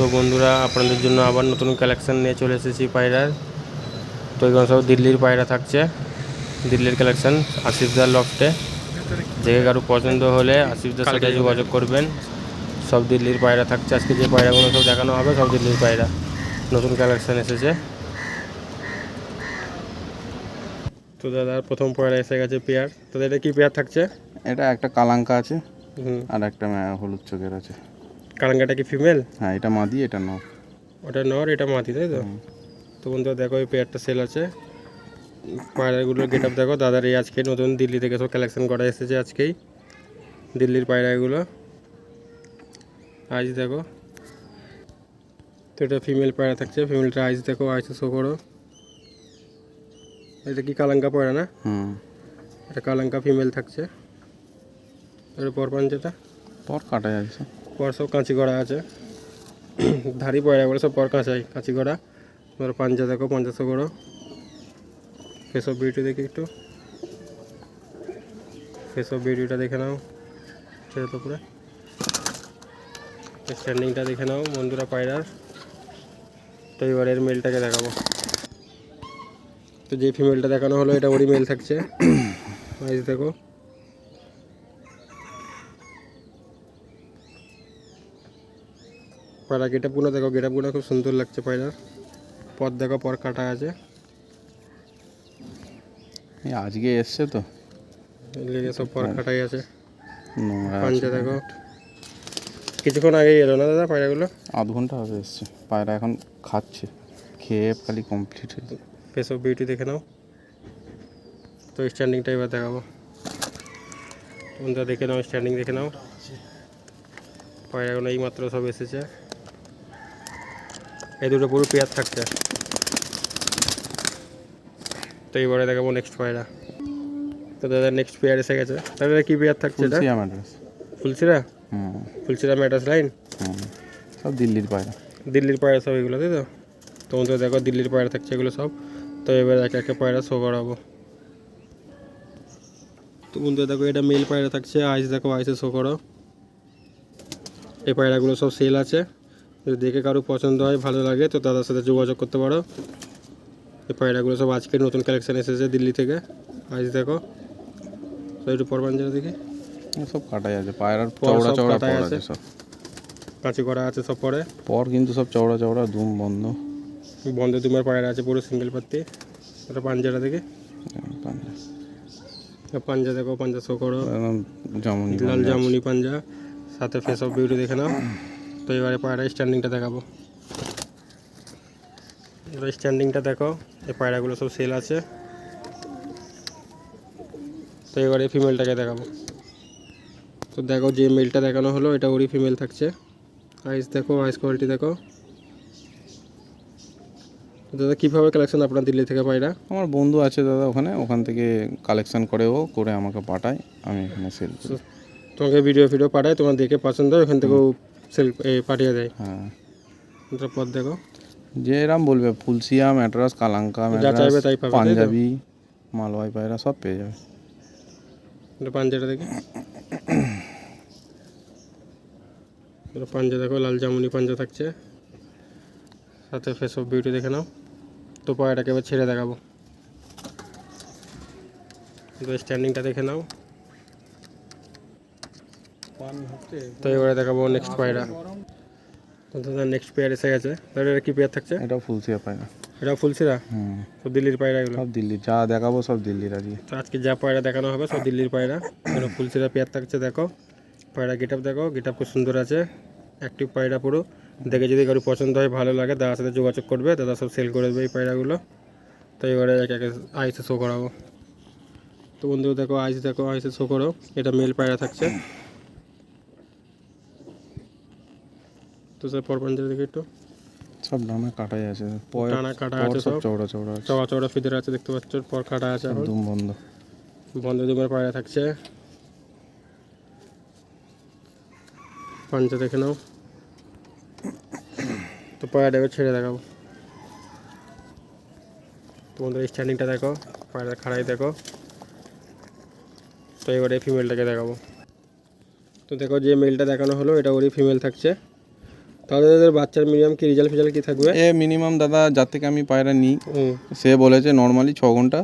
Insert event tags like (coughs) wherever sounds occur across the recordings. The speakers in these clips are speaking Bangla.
তো বন্ধুরা আপনাদের জন্য আবার নতুন কালেকশান নিয়ে চলে এসেছি পায়রার। তো এগুলো সব দিল্লির পায়রা থাকছে। দিল্লির কালেকশন আসিফদার লফটে দেখে কারও পছন্দ হলে আসিফদার সাথে যোগাযোগ করবেন। সব দিল্লির পায়রা থাকছে। আজকে যে পায়রাগুলো সব দেখানো হবে সব দিল্লির পায়রা। নতুন কালেকশান এসেছে। তো দাদার প্রথম পায়রা এসে গেছে পেয়ার। তো এটা কি পেয়ার থাকছে? এটা একটা কালাঙ্কা আছে আর একটা হলুদ চোখের আছে। কালাঙ্গাটা কি ফিমেল হ্যাঁ এটা মাদি এটা নর। ওটা নর এটা মাটি তাই তো? তো বন্ধুরা দেখো এই পেয়ারটা সেল আছে। পায়রাগুলোর গেট আপ দেখো দাদার এই আজকে নতুন দিল্লি থেকে সব কালেকশন করা এসেছে আজকেই। দিল্লির পায়রাগুলো। আইস দেখো। তো এটা ফিমেল পায়রা থাকছে। ফিমেলটা আইস দেখো আইস শো করো। এটা কি কালাঙ্কা পায়রা না? হুম। এটা কালাঙ্কা ফিমেল থাকছে। এটা পরপান যেটা পর কাটা যাচ্ছে পর সব কাঁচি করা আছে। ধারি পয়রা করে সব পর কাঁচাই কাঁচি করা তোমার পাঞ্জা দেখো পঞ্চাশশো করো ফেসব বিউটি দেখি একটু। ফেসব বিউটিটা দেখে নাও। ছেড়ে তো পুরো। স্ট্যান্ডিংটা দেখে নাও, বন্ধুরা পায়রার। তো এবার এর মেলটাকে দেখাবো। তো যে ফিমেলটা দেখানো হলো, এটা ওরই মেল থাকছে। (coughs) দেখো। পায়রা গেটআপগুলো দেখো গেটআপগুলো খুব সুন্দর লাগছে পায়রার পথ দেখো পর কাটা আছে। আজকে এসছে তো। লেগে সব পর কাটাই আছে। পাঞ্জা দেখো। কিছুক্ষণ আগেই এলো না দাদা পায়রাগুলো? আধ ঘণ্টা হবে এসছে। পায়রা এখন খাচ্ছে। খেয়ে খালি কমপ্লিট হয়েছে ফেস অফ বিউটি দেখে নাও। তো স্ট্যান্ডিংটা এবার দেখাবো। তোমরা দেখে নাও স্ট্যান্ডিং দেখে নাও। পায়রাগুলো এই মাত্র সব এসেছে। এই দুটো পুরো পেয়ার থাকছে। তো এবারে দেখাবো নেক্সট পায়রা তো দাদা নেক্সট পেয়ার এসে গেছে। তাহলে কি পেয়ার থাকছে এটা? হুম। ফুলছিরা ম্যাটাস লাইন হুম। সব দিল্লির পায়রা দিল্লির পায়রা সব এগুলো তাই তো? তোমাদের দেখো দিল্লির পায়রা থাকছে এগুলো সব। তো এবার এক একটা পায়রা শো করাবো। তো বন্ধুরা দেখো এটা মেল পায়রা থাকছে। আইস দেখো আইসে শো করো। এই পায়রাগুলো সব সেল আছে। যদি দেখে কারও পছন্দ হয় ভালো লাগে তো তাদের সাথে যোগাযোগ করতে পারো। এই পায়রাগুলো সব আজকের নতুন কালেকশন এসেছে দিল্লি থেকে। আইস দেখো। তো একটু পরবাঞ্জনা দেখি। সব কাটাই আছে। পায়রার চওড়া চওড়া পর আছে। সব। কাঁচি করা আছে সব পরে। পর কিন্তু সব চওড়া চওড়া ধুম বন্ধ। বন্ধ দুমার পায়রা আছে পুরো সিঙ্গেল পাত্তি এটা পাঞ্জাটা দেখে। এই পাঞ্জা। পাঞ্জা দেখো পাঞ্জা শো করো। লাল জামুনি পাঞ্জা। সাথে ফেস অফ বিউটি দেখে নাও। তো এবারে পায়রা স্ট্যান্ডিংটা দেখাবো। এবার স্ট্যান্ডিংটা দেখো এই পায়রাগুলো সব সেল আছে। তো এবারে ফিমেলটাকে দেখাবো। তো দেখো যে মেলটা দেখানো হলো এটা ওরই ফিমেল থাকছে। আইস দেখো আইস কোয়ালিটি দেখো। দাদা কীভাবে কালেকশন আপনার দিল্লি থেকে পায়রা? আমার বন্ধু আছে দাদা ওখানে ওখান থেকে কালেকশন করে ও করে আমাকে পাঠায় আমি এখানে সেল করি। তোমাকে ভিডিও ফিডিও পাঠায় তোমার দেখে পছন্দ হয় ওখান থেকেও সেল পাঠিয়ে দেয়। হ্যাঁ। পথ দেখো। যে এরম বলবে ফুলসিয়া ম্যাট্রাস কালাঙ্কা যা চাইবে ম্যাট্রাস পাঞ্জাবি মালওয়াই পায়রা সব পেয়ে যাবে। এটা পাঞ্জাটা দেখি। এটা পাঞ্জা দেখো লাল জামুনি পাঞ্জা থাকছে। সাথে ফেস অফ বিউটি দেখে নাও। তো পায়রাটাকে এবার ছেড়ে দেখাবো। স্ট্যান্ডিংটা দেখে নাও। তো এবারে দেখাবো নেক্সট পায়রা তো দাদা নেক্সট পেয়ার এসে গেছে। তাহলে এটা কি পেয়ার থাকছে? এটাও ফুলসিয়া পায়রা এটা ফুলসিরা হুম। তো দিল্লির পায়রা এগুলো? সব দিল্লি যা দেখাবো সব দিল্লির আজকে। তো আজকে যা পায়রা দেখানো হবে সব দিল্লির পায়রা কোনো ফুলসিরা পেয়ার থাকছে দেখো। পায়রা গেট আপ দেখো। গেট আপ খুব সুন্দর আছে। অ্যাক্টিভ পায়রা পুরো। দেখে যদি কারও পছন্দ হয় ভালো লাগে দাদার সাথে যোগাযোগ করবে। দাদা সব সেল করে দেবে এই পায়রাগুলো তো এবারে এক একে আইসে শো করাবো। তো বন্ধু দেখো আইস দেখো আইসে শো করো। এটা মেল পায়রা থাকছে। তো স্যার পরপঞ্জের দিকে একটু। সব ডানা কাটাই আছে। টানা কাটা আছে সব চওড়া চওড়া চওড়া চওড়া ফিদের আছে দেখতে পাচ্ছ পর কাটা আছে একদম বন্ধ। বন্ধ দুমের পায়রা থাকছে। পাঞ্চা দেখে নাও। তো পায়রাটা এবার ছেড়ে দেখাবো তোমাদের স্ট্যান্ডিংটা দেখো পায়রা খাড়াই দেখো। তো এবারে ফিমেলটাকে দেখাবো। তো দেখো যে মেলটা দেখানো হলো এটা ওরই ফিমেল থাকছে। তাহলে তাদের বাচ্চার মিনিমাম কি রেজাল্ট ফেজাল্ট কি থাকবে? এ মিনিমাম দাদা যার থেকে আমি পায়রা নিই সে বলেছে নর্মালি ছ ঘণ্টা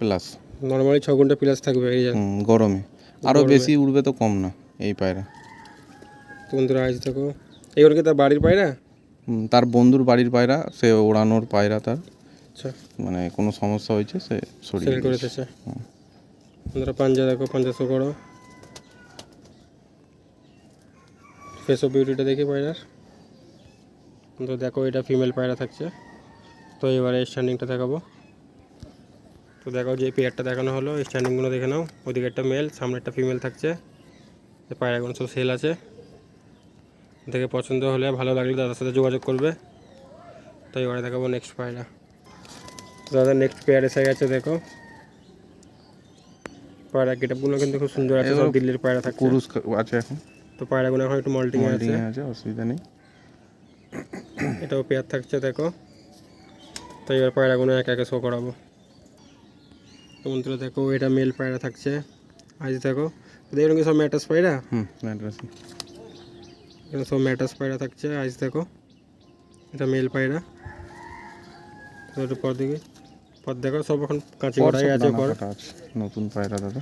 প্লাস নর্মালি ছ ঘণ্টা প্লাস থাকবে রেজাল্ট গরমে। আরও বেশি উড়বে তো কম না এই পায়রা। তো বন্ধুরা আজ দেখো এগুলো কি তার বাড়ির পায়রা? তার বন্ধুর বাড়ির পায়রা সে ওড়ানোর পায়রা তার। আচ্ছা। মানে কোনো সমস্যা হয়েছে সে সরিয়ে সেল করে দিয়েছে। বন্ধুরা পাঞ্জা দেখো পাঞ্জাশো করো। ফেস অফ বিউটিটা দেখি পায়রার। তো দেখো এটা ফিমেল পায়রা থাকছে। তো এবারে স্ট্যান্ডিংটা দেখাবো। তো দেখো যে পেয়ারটা দেখানো হলো স্ট্যান্ডিংগুলো দেখে নাও। ওদিকে একটা মেল সামনে একটা ফিমেল থাকছে পায়রাগুলো সব সেল আছে। দেখে পছন্দ হলে ভালো লাগলে দাদার সাথে যোগাযোগ করবে। তো এবারে দেখাবো নেক্সট পায়রা। তো দাদা নেক্সট পেয়ার এসে গেছে দেখো। পায়রা গেটআপগুলো কিন্তু খুব সুন্দর আছে সব দিল্লির পায়রা থাকে কুরুস আছে এখন। তো পায়রাগুলো এখন একটু মল্টিং আছে অসুবিধা নেই। এটাও পেয়ার থাকছে দেখো। তো এবার পায়রাগুলো একে একে শো করাবো। তো বন্ধুরা দেখো এটা মেল পায়রা থাকছে। আজ দেখো দেখুন কি সব ম্যাটাস পায়রা? হুম ম্যাড্রাসি এখানে সব ম্যাটাস পায়রা থাকছে। আজ দেখো এটা মেল পায়রা। তো একটু পর দিকে পর দেখো সব এখন কাঁচি করাই আছে পর। নতুন পায়রা দাদা।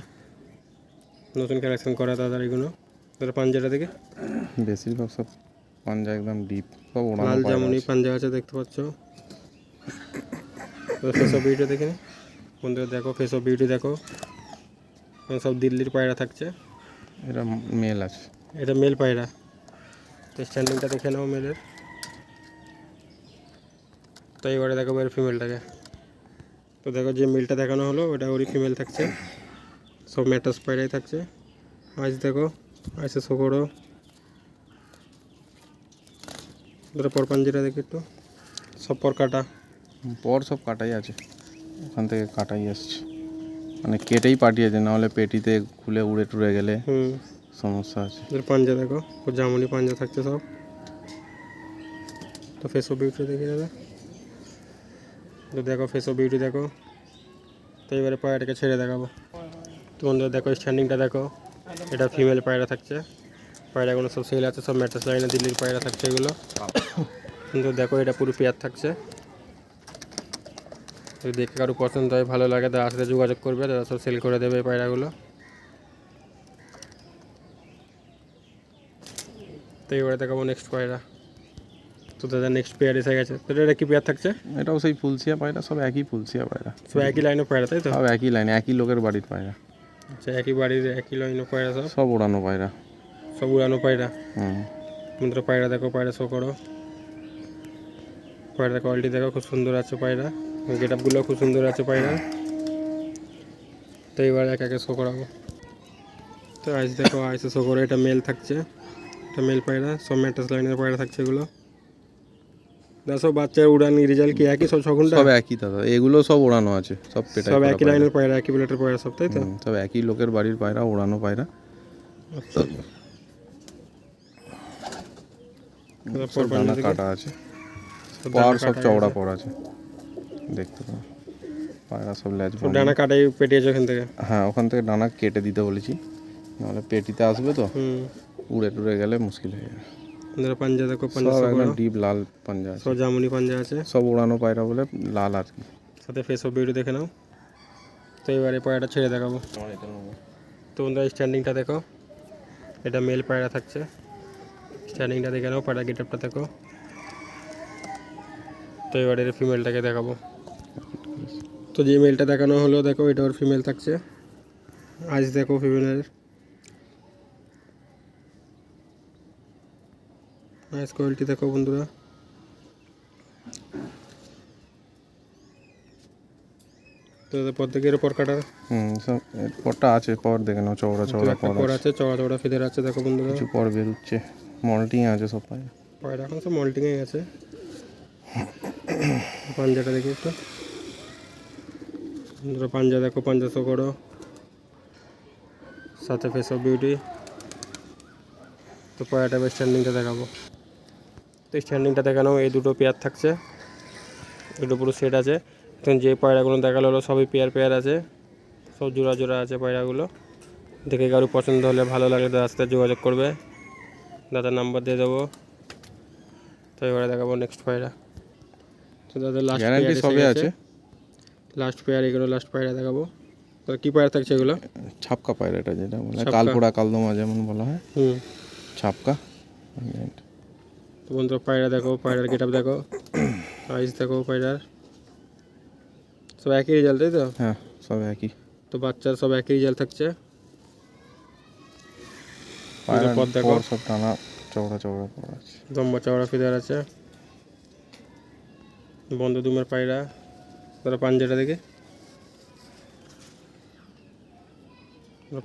নতুন কালেকশন করা দাদা এগুলো। পাঞ্জাটা থেকে বেশিরভাগ সব পাঞ্জা একদম ডিপ সব ওড়ানো লাল জামুনি। পাঞ্জা আছে দেখতে পাচ্ছ। ফেস অফ বিউটি দেখে। বন্ধুরা দেখো ফেস অফ বিউটি দেখো। সব দিল্লির পায়রা থাকছে। এটা মেল আছে। এটা মেল পায়রা। তো স্ট্যান্ডিংটা দেখে নাও মেলের তো এবারে দেখো এর ফিমেলটাকে তো দেখো যে মেলটা দেখানো হলো ওটা ওরই ফিমেল থাকছে। সব ম্যাটাস পায়রাই থাকছে। আজ দেখো আইসে শো করো। ধরো পর পাঞ্জিরা দেখি একটু সব পর কাটা। পর সব কাটাই আছে। ওখান থেকে কাটাই আসছে। মানে কেটেই পাঠিয়েছে নাহলে পেটিতে খুলে উড়ে টুড়ে গেলে হুম। সমস্যা আছে। এদের পাঞ্জা দেখো ও জামুনি পাঞ্জা থাকছে সব। তো ফেস অফ বিউটি দেখি দাদা। তো দেখো ফেস অফ বিউটি দেখো। তো এবারে পায়রাটাকে ছেড়ে দেখাবো। তো বন্ধুরা দেখো স্ট্যান্ডিংটা দেখো। এটা ফিমেল পায়রা থাকছে। পায়রাগুলো সব সেল আছে সব ম্যাট্রেস লাইনে দিল্লির পায়রা থাকছে এগুলো। কিন্তু দেখো এটা পুরো পেয়ার থাকছে। যদি দেখে কারও পছন্দ হয় ভালো লাগে দাদার সাথে যোগাযোগ করবে দাদা সব সেল করে দেবে পায়রাগুলো। তো এবারে দেখাবো নেক্সট পায়রা। তো দাদা নেক্সট পেয়ার এসে গেছে। তো এটা কি পেয়ার থাকছে? এটাও সেই ফুলসিয়া পায়রা সব একই ফুলসিয়া পায়রা। সব একই লাইনে পায়রা তাই তো? সব একই লাইনে একই লোকের বাড়ির পায়রা। আচ্ছা একই বাড়ির একই লাইনে পায়রা সব? সব ওড়ানো পায়রা। সব উড়ানো পায়রা। হুম বন্ধুরা পায়রা দেখো পায়রা শো করো। পায়রা কোয়ালিটি দেখো খুব সুন্দর আছে পায়রা। গেট আপগুলো খুব সুন্দর আছে পায়রা। তো এবার এক একে শো করাবো। তো আইস দেখো আইসে শো করো এটা মেল থাকছে। এটা মেল পায়রা সব ম্যাটাস লাইনের পায়রা থাকছে এগুলো। সব বাচ্চার উড়ান রেজাল্ট কি একই সব ছ ঘণ্টা সব একই দাদা এগুলো সব ওড়ানো আছে সব পেটাই সব একই লাইনের পায়রা একই প্লেটের পায়রা সব তাই তো? সব একই লোকের বাড়ির পায়রা ওড়ানো পায়রা আচ্ছা সব দানা কাটা আছে। সব সব চওড়া। পড়া আছে। দেখতে পাবো। পায়রা সব ল্যাজ ডানা কাটাই পেটিয়েছে ওখান থেকে? হ্যাঁ ওখান থেকে ডানা কেটে দিতে বলেছি। নাহলে পেটিতে আসবে তো। উড়ে টুড়ে গেলে মুশকিল হয়ে যাবে। ধরো পাঞ্জা দেখো পাঞ্জা সব সব একদম ডিপ লাল পাঞ্জা আছে। সব জামুনি পাঞ্জা আছে। সব উড়ানো পায়রা বলে লাল আর কি। সাথে ফেস অফ বিউটি দেখে নাও। তো এবারে পায়রাটা ছেড়ে দেখাবো। তো বন্ধুরা স্ট্যান্ডিংটা দেখো। এটা মেল পায়রা থাকছে। স্ট্যান্ডিংটা দেখে নাও পায়রা গেট আপটা দেখো। তো এবারে ফিমেলটাকে দেখাবো। তো যে মেলটা দেখানো হলো দেখো এটা ওর ফিমেল থাকছে। আজ দেখো ফিমেলের আইস কোয়ালিটি দেখো বন্ধুরা। তো পর কাটার হুম সব এর পরটা আছে পর দেখে নাও চওড়া চওড়া পর আছে। ফিদের আছে দেখো বন্ধুরা। কিছু পর বেরোচ্ছে। মল্টিং আছে সব পায়রা পায়রা এখন সব মল্টিংয়ে আছে পাঞ্জাটা দেখি একটু। পাঞ্জা দেখো, পাঞ্জা শো করো। সাথে ফেস অফ বিউটি তো পায়রাটা এবার স্ট্যান্ডিংটা দেখাবো। তো স্ট্যান্ডিংটা দেখানো, এই দুটো পেয়ার থাকছে। দুটো পুরো সেট আছে। এখন যে পায়রাগুলো দেখাল হলো, সবই পেয়ার পেয়ার আছে। সব জোড়া জোড়া আছে পায়রাগুলো। দেখে কারও পছন্দ হলে ভালো লাগলে দাদার সাথে যোগাযোগ করবে। দাদার নাম্বার দিয়ে দেবো। তো এবারে দেখাবো নেক্সট পায়রা তো দাদা লাস্ট গ্যারান্টি সবে আছে। লাস্ট পেয়ার এগুলো লাস্ট পায়রা দেখাবো। তো কী পায়রা থাকছে এগুলো? ছাপকা পায়রাটা যেটা বলে। কালপোড়া কালদমা যেমন বলা হয়। হুম। ছাপকা। তো বন্ধুরা পায়রা দেখো পায়রার গেট আপ দেখো। আইস দেখো পায়রার সব একই রেজাল্ট তাই তো? হ্যাঁ সব একই। তো বাচ্চার সব একই রেজাল্ট থাকছে। পায়রার দেখো। সব টানা চওড়া চওড়া পর আছে। চওড়া ফিদার আছে। বন্ধ দুমের পায়রা। তারা পাঞ্জাটা দেখে।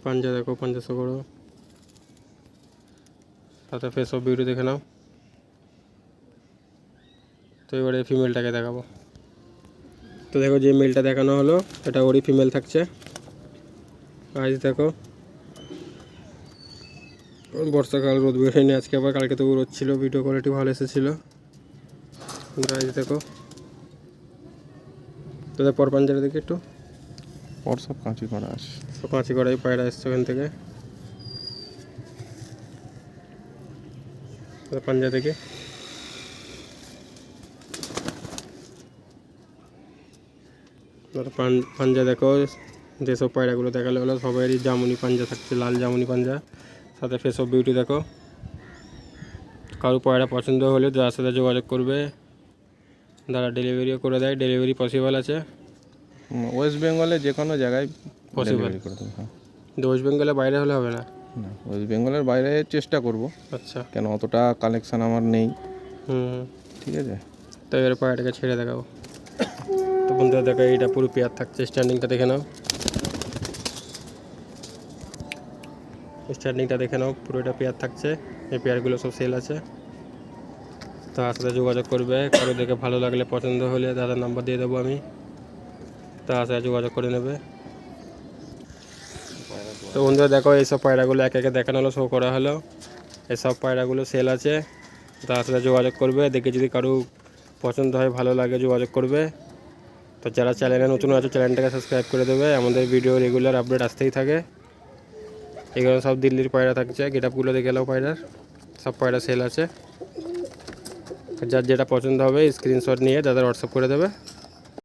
পাঞ্জা দেখো পাঞ্জা শো করো। সাথে ফেস অফ বিউটি দেখে নাও। তো এবারে ফিমেলটাকে দেখাবো। তো দেখো যে মেলটা দেখানো হলো এটা ওরই ফিমেল থাকছে। আজ দেখো। বর্ষাকাল রোদ বেরোয়নি আজকে আবার কালকে তো রোদ ছিল ভিডিও কোয়ালিটি ভালো এসেছিল। দেখো। তোদের পর পাঞ্জারে দেখি একটু। পর সব কাঁচি করা আছে। তো কাঁচি করাই পায়রা এসছে ওখান থেকে। পাঞ্জা থেকে পাঞ্জা দেখো যেসব পায়রাগুলো দেখালে হলো সবারই জামুনি পাঞ্জা থাকছে লাল জামুনি পাঞ্জা। সাথে ফেস অফ বিউটি দেখো। কারও পায়রা পছন্দ হলে যার সাথে যোগাযোগ করবে তারা ডেলিভারিও করে দেয়। ডেলিভারি পসিবল আছে। ওয়েস্ট বেঙ্গলে যে কোনো জায়গায় পসিবল করে দেবো হ্যাঁ। ওয়েস্ট বেঙ্গলের বাইরে হলে হবে না? না ওয়েস্ট বেঙ্গলের বাইরে চেষ্টা করব। আচ্ছা। কেন অতটা কালেকশন আমার নেই। হুম। ঠিক আছে? তো এবারে পায়রাটাকে ছেড়ে দেখাবো। তো বন্ধুরা দেখো এইটা পুরো পেয়ার থাকছে। স্ট্যান্ডিংটা দেখে নাও। স্ট্যান্ডিংটা দেখে নাও পুরো এটা পেয়ার থাকছে, এই পেয়ারগুলো সব সেল আছে। তার সাথে যোগাযোগ করবে, কারও দেখে ভালো লাগলে পছন্দ হলে দাদার নাম্বার দিয়ে দেবো আমি। তার সাথে যোগাযোগ করে নেবে। তো বন্ধুরা, দেখো, এইসব পায়রাগুলো এক একে দেখানো হলো শো করা হলো। এসব পায়রাগুলো সেল আছে। তার সাথে যোগাযোগ করবে, দেখে যদি কারও পছন্দ হয়, ভালো লাগে, যোগাযোগ করবে। তো যারা চ্যানেলে নতুন আছে চ্যানেলটাকে সাবস্ক্রাইব করে দেবে। আমাদের ভিডিও রেগুলার আপডেট আসতেই থাকে। এগুলো সব দিল্লির পয়রা থাকছে। গেট আপগুলো দেখে পয়রার পায়রার। সব পয়রা সেল আছে। যার যেটা পছন্দ হবে স্ক্রিনশট নিয়ে দাদার হোয়াটসঅ্যাপ করে দেবে।